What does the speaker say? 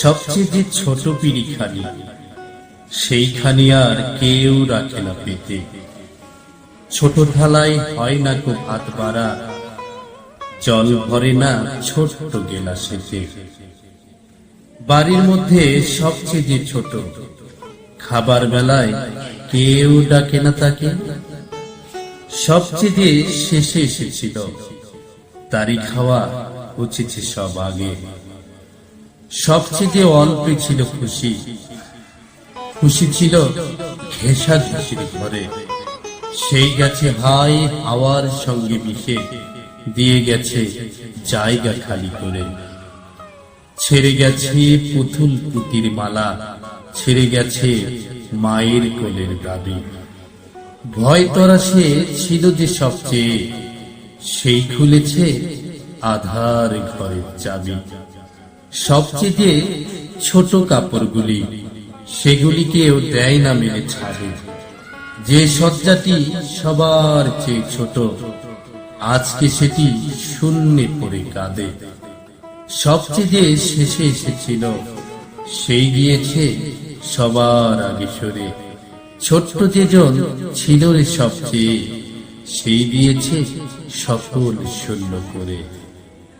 সবচেয়ে যে ছোট পিড়িখানি, সেইখানি আর কেউ রাখে না পেতে ছোট থালায় হয় না কো ভাত বাড়া, জল ভরে না ছোট্ট গেলাসেতে বাড়ির মধ্যে সবচেয়ে যে ছোট, খাবার বেলায় কেউ ডাকে না তাকে। সবচেয়ে যে শেষে এসেছিল, তারই খাওয়া উচিত সব আগে। সবচেয়ে অল্পে ছিল খুশি। খুশি ছিল ঘেঁষা ঘেঁষির ঘরে। সেই গেছে ভাই হাওয়ার সঙ্গে মিশে দিয়ে গেছে জায়গা খালি করে। ছেড়ে গেছে পুতুল পুতির মালা, ছেড়ে গেছে মায়ের কোলের গাবি। ভয় তরা সে ছিল যে সবচেয়ে, সেই খুলেছে আধার ঘরের চাবি। সবচেয়ে ছোট কাপড়গুলি সেগুলিকেও দেয় না মেনে ছাড়ে। যে সজ্জাটি সবার চেয়ে ছোট, আজকে সেটি শূন্যে পড়ে কাঁদে। সবচেয়ে শেষে এসেছিল, সেই গিয়েছে সবার আগে সরে। ছোট্ট যেজন ছিল সবচেয়ে, সেই দিয়েছে সকল শূন্য করে।